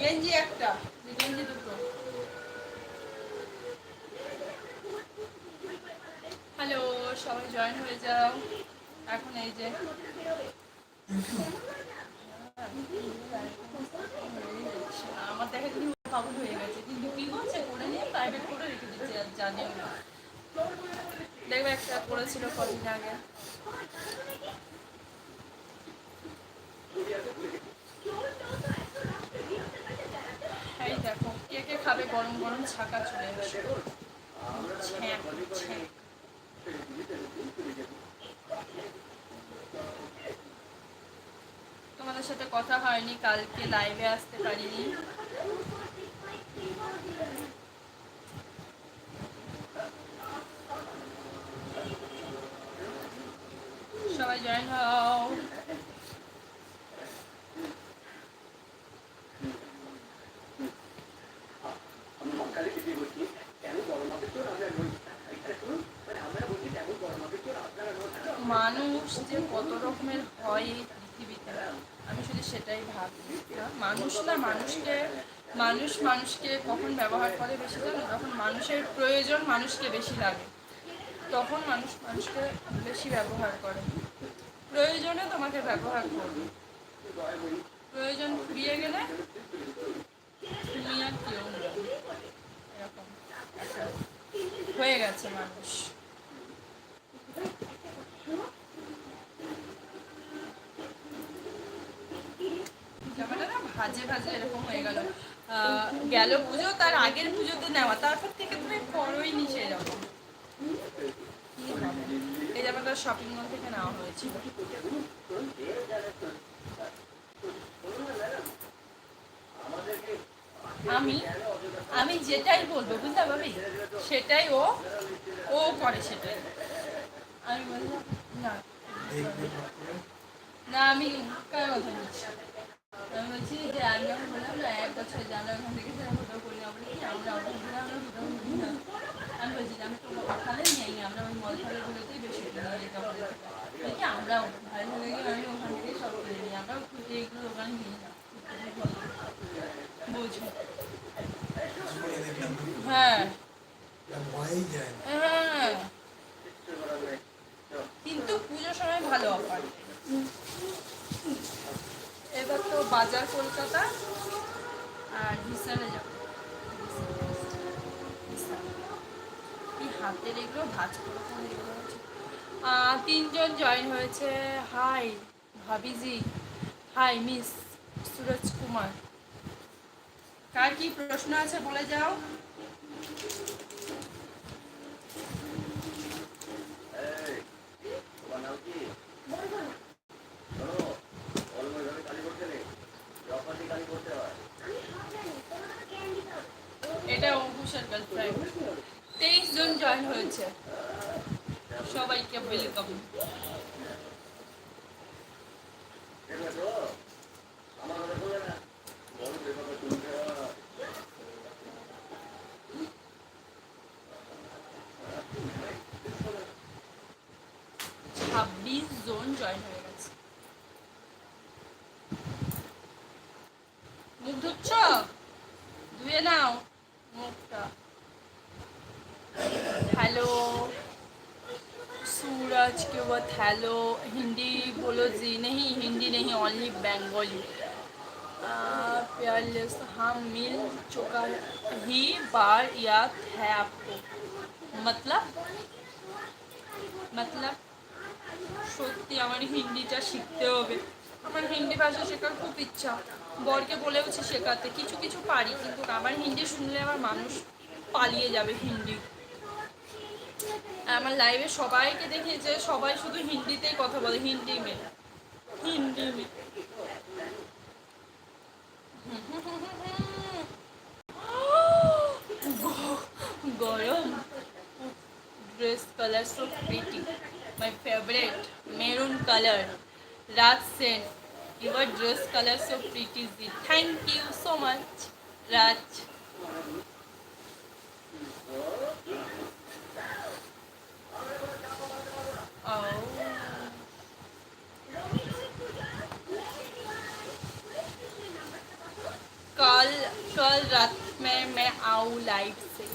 গেঞ্জি একটা গেঞ্জি দুটো। হ্যালো, সবাই জয়েন হয়ে যাও। এখন এই যে। আমার দেখা কিন্তু পাগল হয়ে গেছে, কিন্তু কি হচ্ছে করে নিয়ে প্রাইভেট করে রেখে দিচ্ছে, আর জানিও দেখবে একটা করেছিল কদিন আগে এই দেখো কে কে খাবে গরম গরম ছাকা চলে আসবে। তোমাদের সাথে কথা হয়নি কালকে লাইভে আসতে পারিনি সবাই জয়েন হও মানুষ যে কত রকমের হয় এই পৃথিবীতে আমি শুধু সেটাই ভাবি মানুষ মানুষকে মানুষ মানুষকে কখন ব্যবহার করে বেশি জানো? যখন মানুষের প্রয়োজন মানুষকে বেশি লাগে। তখন মানুষ মানুষকে বেশি ব্যবহার করে। প্রয়োজনে তোমাকে ব্যবহার করবে। প্রয়োজন ফুরিয়ে গেলে তুমি আর কেউ এরকম হয়ে গেছে মানুষ। না ভাজে ভাজে এরকম হয়ে গেল। গেল পুজো, তার আগের পুজোতে নেওয়া, তারপর থেকে তুমি করোই নি সেরকম? এই জামাটা শপিং মল থেকে নেওয়া হয়েছিল। আমি আমি যেটাই বলব বুঝতে পারবি সেটাই ও ও করে সেটাই। আমি বললাম, না। না, আমি কার কথা বলছি বলছি যে আমি যখন বললাম না এক বছর আমরা ওখান থেকে সেরকম ফটো করি আমরা আমরা আমি বলছি আমি তো ওখানে নেই, আমরা ওই মল ফলগুলোতেই বেশি কিনি এই কাপড়ের থেকে। বলি কি আমরাও ভাই হলে গিয়ে আমি ওখান থেকে সব কিনে নিই আমরাও খুঁজে এগুলো ওখানে নিই না হ্যাঁ। হ্যাঁ। কিন্তু পুজোর সময় ভালো অফার বাজার কলকাতা আর ভিসানে যাব। হাতের এগুলো, ভাজ তিনজন জয়েন হয়েছে। Hi ভাবিজি। Hi miss Suraj Kumar. কার কি প্রশ্ন আছে বলে যাও? এটা অঙ্কুশের গার্লফ্রেন্ড তেইশ জন জয়েন হয়েছে। সবাইকে ওয়েলকাম ছাব্বিশ জন জয়েন হয়ে গেছে মুখ ধুচ্ছ ধুয়ে নাও মুখটা हेलो सूरज के वत हेलो हिंदी बोलो जी नहीं हिंदी नहीं ओनली बंगाली प्यारलेस हम मिल चुका ही बार याद है आपको मतलब मतलब সত্যি আমার হিন্দিটা শিখতে হবে আমার হিন্দি ভাষা শেখার খুব ইচ্ছা বরকে বলেওছি শেখাতে কিছু কিছু পারি কিন্তু আমার হিন্দি শুনলে আমার মানুষ পালিয়ে যাবে হিন্দি আমার লাইভে সবাইকে দেখি যে সবাই শুধু হিন্দিতেই কথা বলে, হিন্দি মে হিন্দি মে। গরম। Dress colour so pretty my favourite maroon colour Raj Sen. Your dress colour so pretty ji thank you so much Raj. कल रात में मैं आऊँ लाइव से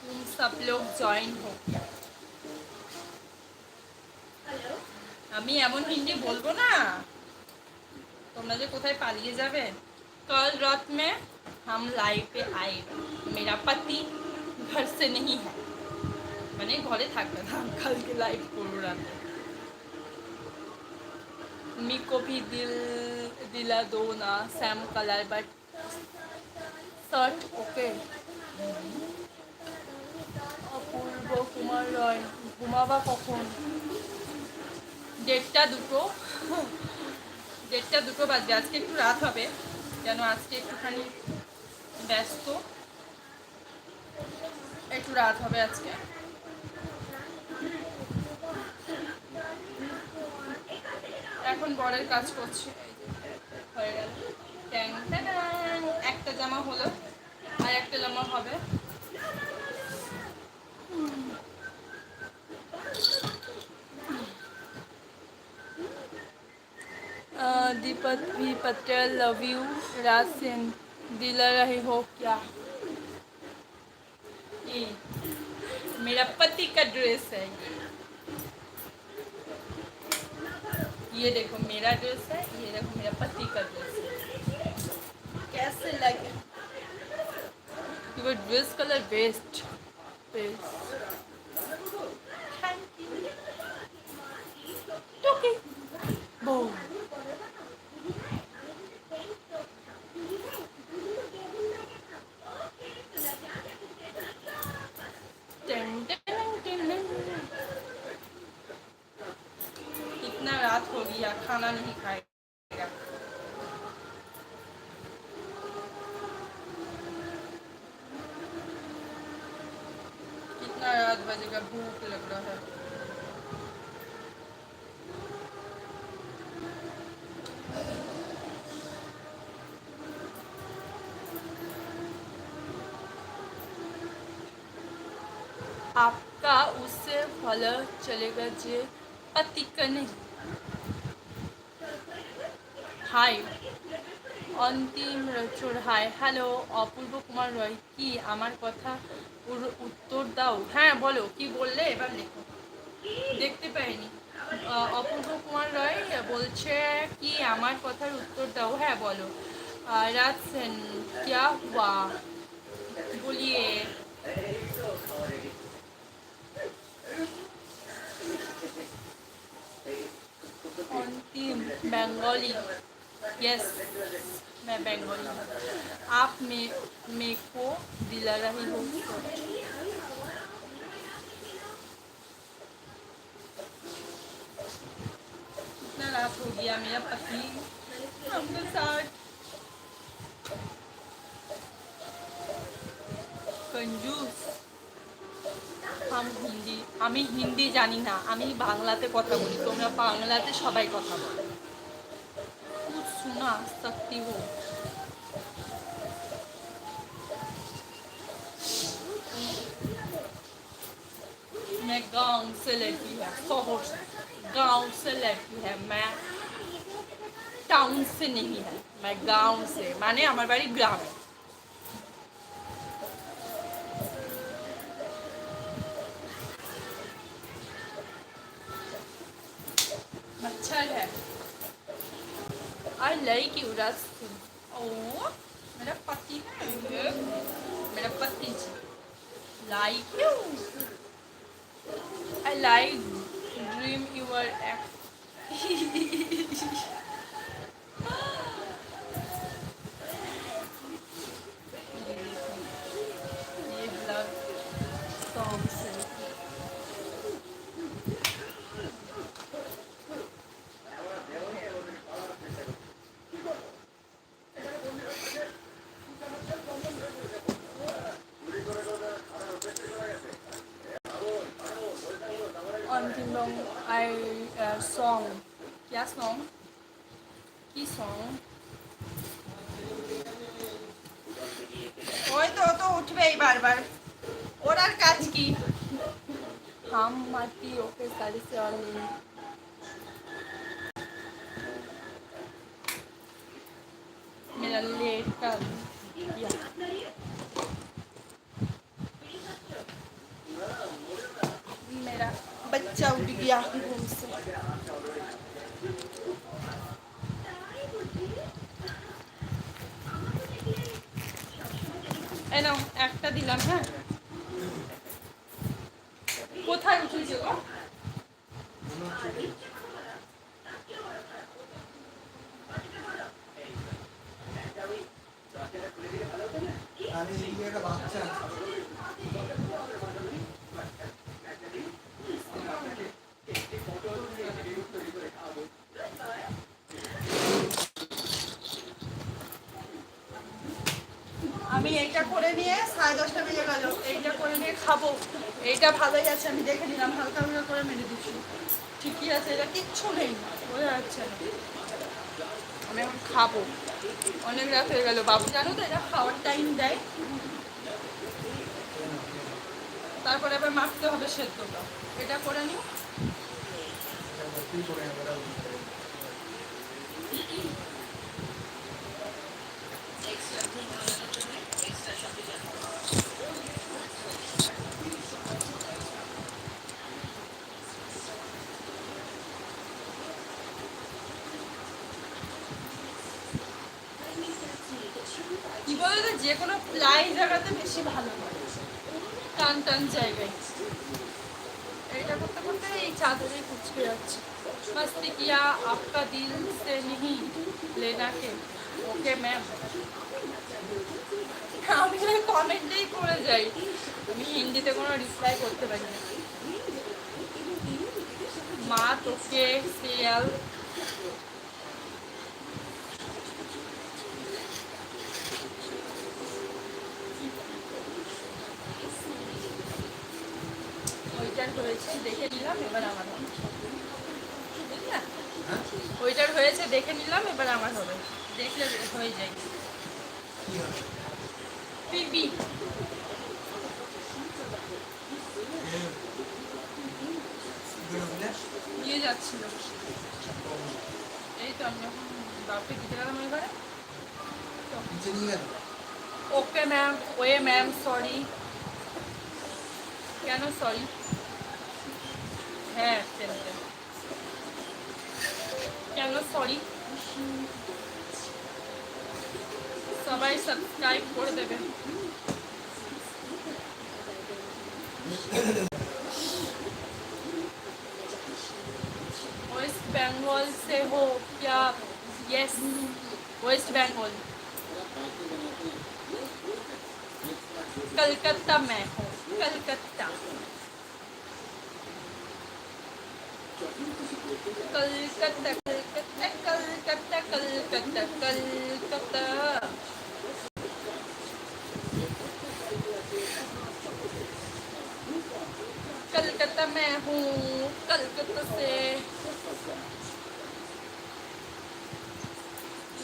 तुम सब लोग ज्वाइन हो আমি এমন হিন্দি বলবো না তোমরা যে কোথায় পালিয়ে যাবে कल रात में हम लाइव पे आए मेरा पति घर से नहीं है মানে ঘরে থাকবে না কালকে লাইভ করবো রাতে मिको भी दिल दिला दो ना same colour but shirt okay Apurba Kumar Roy ঘুমাবা কখন দেড়টা দুটো দেড়টা দুটো বাজবে আজকে একটু রাত হবে যেন আজকে একটুখানি ব্যস্ত একটু রাত হবে আজকে এখন বরের কাজ করছি হয়ে গেল ট্যাং ট্যাং। একটা জামা হলো আর একটা জামা হবে अ, दीपक भी पटेल लव यू राज सिंह दिला रहे हो क्या ये मेरा पति का ड्रेस है ये ये देखो मेरा ड्रेस है, ये देखो मेरा पति का ड्रेस है। कैसे लगे वो dress colour best best thank you okay. खाना नहीं खाएगा। कितना बजेगा, भूख लग रहा है। आपका उससे फल चलेगा, जे पतिक नहीं হাই। অন্তিম রচুর হাই। হ্যালো, অপূর্ব কুমার রয়, কি আমার কথা উত্তর দাও? হ্যাঁ বলো, কি বললে? এবার লেখো। দেখতে পাইনি। অপূর্ব কুমার রয় বলছে কি আমার কথার উত্তর দাও? হ্যাঁ বলো। রাজসেন সেন ক্যা হুয়া? বলিয়ে অন্তিম বেঙ্গলি यस मैं बंगाली हूँ आप मे मेरे को दिला रही हो इतना रात हो गया मेरा पति हमके साथ कंजूस हम হিন্দি আমি হিন্দি জানি না আমি বাংলাতে কথা বলি তোমরা বাংলাতে সবাই কথা বলো खा सकती हो। मैं गाँव से लेती है, शहर से। गाँव से लेती है, मैं टाउन से नहीं है, मैं गाँव से। माने हमारे बड़ी ग्राम है। Hehehehe ওর আর কাজ কি হাম মাটি ওকে সারি সে और नहीं मेरा लेटा या मेरा बच्चा उठ गया घूम से এই নাও একটা দিলাম হ্যাঁ কোথায় উঠেছে গো? আমি একটা বাচ্চা আছে আমি এইটা করে নিয়ে সাড়ে দশটা বেজে গেল এইটা করে নিয়ে খাব এইটা ভালোই আছে, আমি দেখে নিলাম, হালকা হালকা করে মেরে দিচ্ছি। ঠিকই আছে, এটা কিচ্ছু নেই, বোঝা যাচ্ছে আমি এখন খাব। অনেক রাত হয়ে গেল। বাবু, জানো তো এটা খাওয়ার টাইম দেয়। তারপরে আবার মাখতে হবে সেদ্ধটা। এটা করে নিও। কি করে কমেন্টেই করে যাই আমি হিন্দিতে কোনো রিপ্লাই করতে পারি না। মা তোকে সিরিয়াল ওইটার হয়েছে দেখে নিলাম এবার আমার হবে। হ্যাঁ? ওইটার হয়েছে দেখে নিলাম এবার আমার হবে। দেখলে হয়ে যায়। পিবি নিয়ে যাচ্ছিল। এই তো আমি যখন বাপকে দিতে গেলাম এবারে ওকে ম্যাম ওয়ে ম্যাম সরি কেন সরি হ্যাঁ কেন সরি সবাই সাবস্ক্রাইব করে দেবেন वेस्ट बंगाल से हो क्या यस वेस्ट बंगाल कलकत्ता में हूँ कलकत्ता कलकत्ता कलकत्ता कलकत्ता कलकत्ता कलकत्ता বাংলাদেশ করতেছে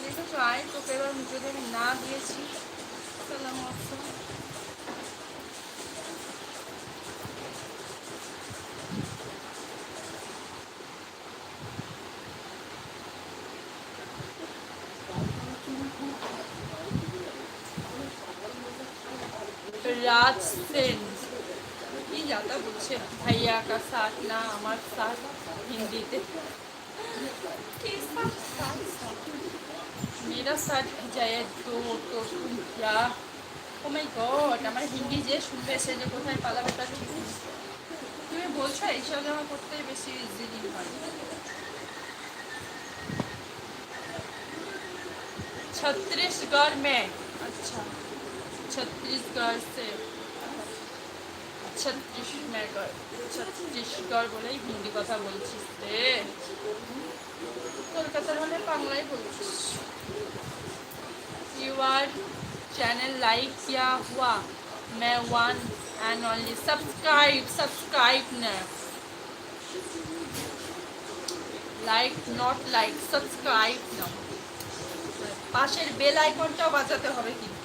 দেখেছ আয় তোকে এবার যদি আমি না দিয়েছি সালাম রাজ সেন सेन কি যাতা বলছে ভাইয়া কা সাথ না আমার সাথ হিন্দিতে किसका साथ साथ? मेरा साथ जाए तो तो तुम क्या ও মাই গড আমার হিন্দি যে শুনবে সে যে কোথায় পালাবে তার ঠিক নেই। তুমি বলছো এইসব জামা করতে বেশি ইজিলি হয় छत्तीसगढ़ में अच्छा छत्तीसगढ़ से ছত্রিশগড় ছত্রিশগড় বলেই হিন্দি কথা বলছিস রে কলকাতার হলে বাংলায় বলছিস यूआर चैनल लाइक किया हुआ मैं one and only subscribe subscribe न লাইক নট লাইক সাবস্ক্রাইব না পাশের বেল আইকনটাও বাজাতে হবে কিন্তু শুধু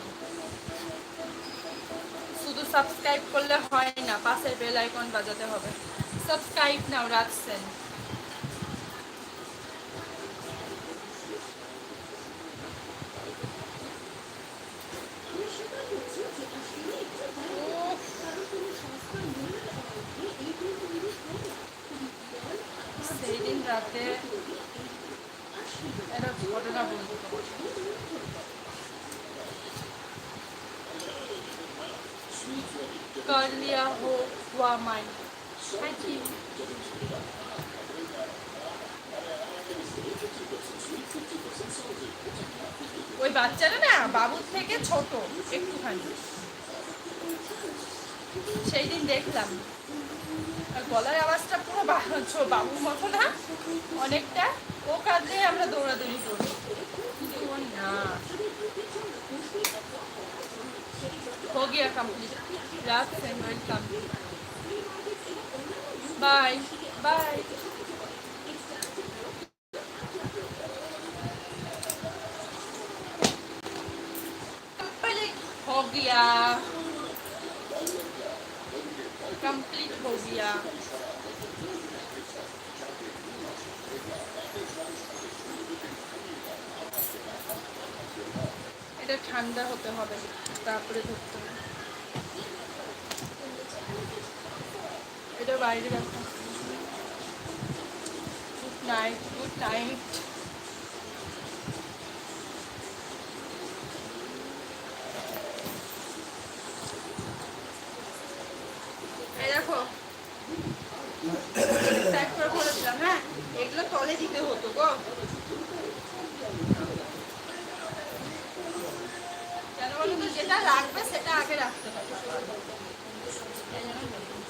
সাবস্ক্রাইব করলে হয় না, পাশের বেল আইকন বাজাতে হবে। সাবস্ক্রাইব নাও, রাখছেন। রাতে একটা ঘটনা বলতে कर लिया हो हुआ माइंड थैंक यू ওই বাচ্চাটা না বাবুর থেকে ছোট একটুখানি সেই দিন দেখলাম আর গলার আওয়াজটা পুরো বা- ছো- বাবুর মতো না অনেকটা ও কাঁদলে আমরা দৌড়াদৌড়ি করি কিন্তু ও না हो गया complete last segment complete bye bye हो गया कंप्लीट हो गया এটা ঠান্ডা হতে হবে তারপরে ধরতে হবে বাইরে রাখো গুড নাইট গুড নাইট এই দেখো প্যাক করে বলেছিলাম হ্যাঁ এগুলো তলে দিতে হতো গো কেন বলো তো যেটা রাখবে সেটা আগে রাখতে হবে এই জন্য বললাম।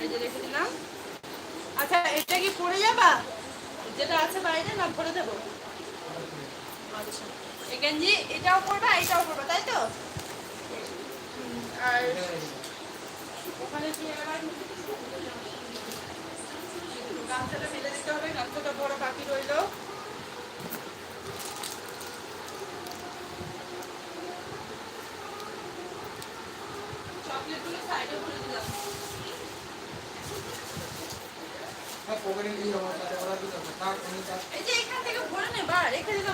এই যে রেখে দিলাম আচ্ছা এটা কি পরে যাবা যেটা আছে বাইরে না ভরে দেবো। আচ্ছা। এই গেঞ্জি, এটাও পরবা এটাও পরবা, তাই তো? আর ওখানে গামছাটা ফেলে দিতে হবে, গামছাটা বড় বাকি রইল। চকলেটগুলো সাইডে ভরে দিলাম হ্যাঁ পকেটে নিয়ে যাব তাতে ওরা কি করবে থাক আমি থাক এই যে এখান থেকে ভরে নে বা রেখে দিলাম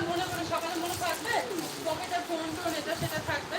মনে করে সকালে মনে থাকবে? পকেটে ফোন টোন এটা সেটা থাকবে?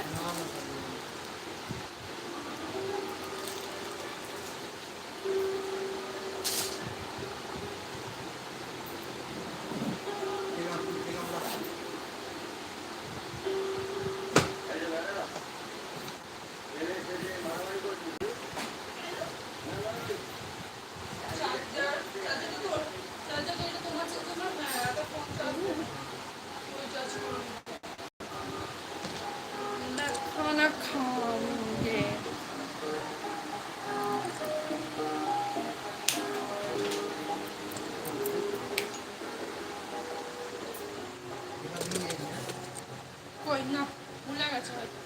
কই? না ভুলে গেছে হয়তো।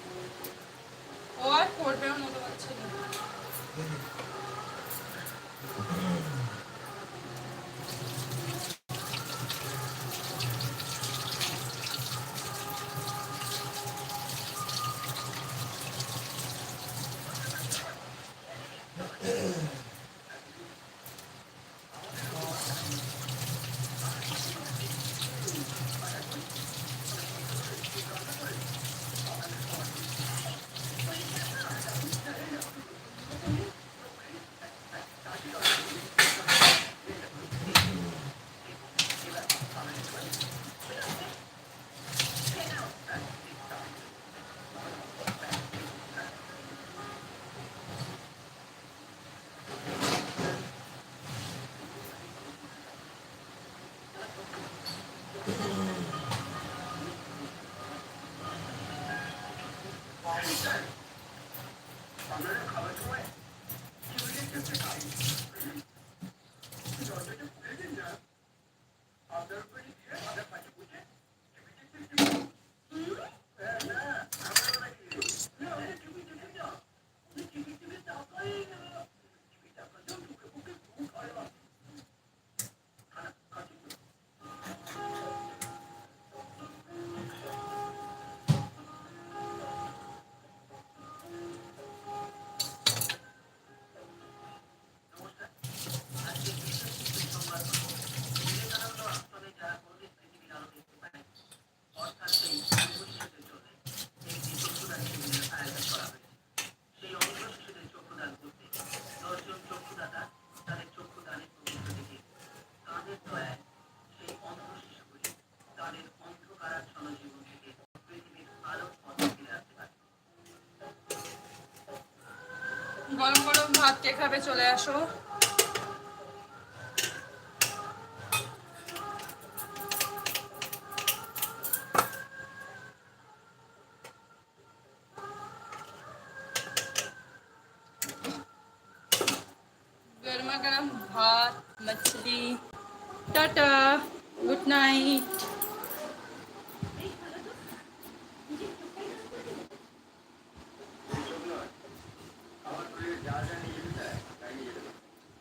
ও আর করবেও মনে হচ্ছে না Yes. গরম খাবে চলে আসো।